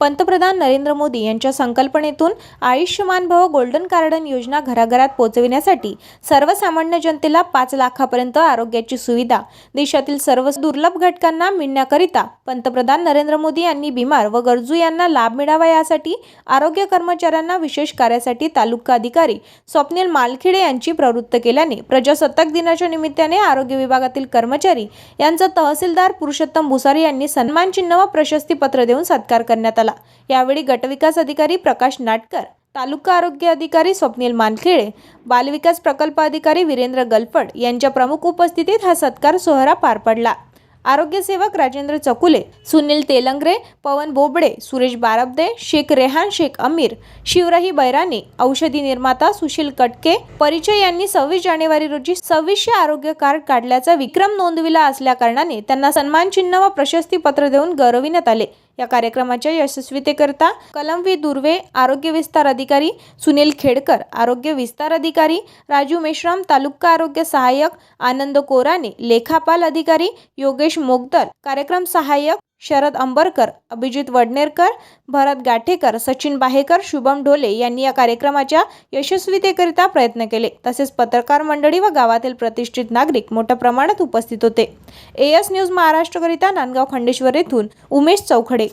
पंतप्रधान नरेंद्र मोदी यांच्या संकल्पनेतून आयुष्यमान भव गोल्डन कार्डन योजना घराघरात पोहोचविण्यासाठी सर्वसामान्य जनतेला पाच लाखापर्यंत आरोग्याची सुविधा देशातील सर्व दुर्लभ घटकांना मिळण्याकरिता पंतप्रधान नरेंद्र मोदी यांनी बिमार व गरजू यांना लाभ मिळावा यासाठी आरोग्य कर्मचाऱ्यांना विशेष कार्यासाठी तालुका अधिकारी स्वप्नील मालखिडे यांची प्रवृत्त केल्याने प्रजासत्ताक दिनाच्या निमित्ताने आरोग्य विभागातील कर्मचारी यांचा तहसीलदार पुरुषोत्तम भुसारी यांनी सन्मानचिन्ह व प्रशस्तीपत्र देऊन सत्कार करण्यात आला. यावेळी गटविकास अधिकारी प्रकाश नाटकर तालुका आरोग्य अधिकारी स्वप्नील मानखेळे बालविकास प्रकल्प अधिकारी वीरेंद्र गलफड यांच्या प्रमुख उपस्थितीत हा सत्कार सोहळा पार पडला. आरोग्यसेवक राजेंद्र चकुले सुनील तेलंगरे पवन बोबडे सुरेश बारबदे शेख रेहान शेख अमीर शिवराही बैराणी औषधी निर्माता सुशील कटके परिचय यांनी सव्वीस जानेवारी रोजी सव्वीसशे आरोग्य कार्ड काढल्याचा विक्रम नोंदविला असल्याकारणाने त्यांना सन्मान चिन्ह व प्रशस्तीपत्र देऊन गौरविण्यात आले. या कार्यक्रमाच्या यशस्वीतेकरता कलमवी दुर्वे आरोग्य विस्तार अधिकारी सुनील खेडकर आरोग्य विस्तार अधिकारी राजू मेश्राम तालुका आरोग्य सहाय्यक आनंद कोराने लेखापाल अधिकारी योगेश मोगदर कार्यक्रम सहाय्यक शरद अंबरकर अभिजित वडनेरकर भरत गाठेकर सचिन बाहेकर शुभम ढोले यांनी या कार्यक्रमाच्या यशस्वीतेकरिता प्रयत्न केले. तसेच पत्रकार मंडळी व गावातील प्रतिष्ठित नागरिक मोठ्या प्रमाणात उपस्थित होते. एएस न्यूज महाराष्ट्रकरिता नांदगाव खंडेश्वर येथून उमेश चौखडे.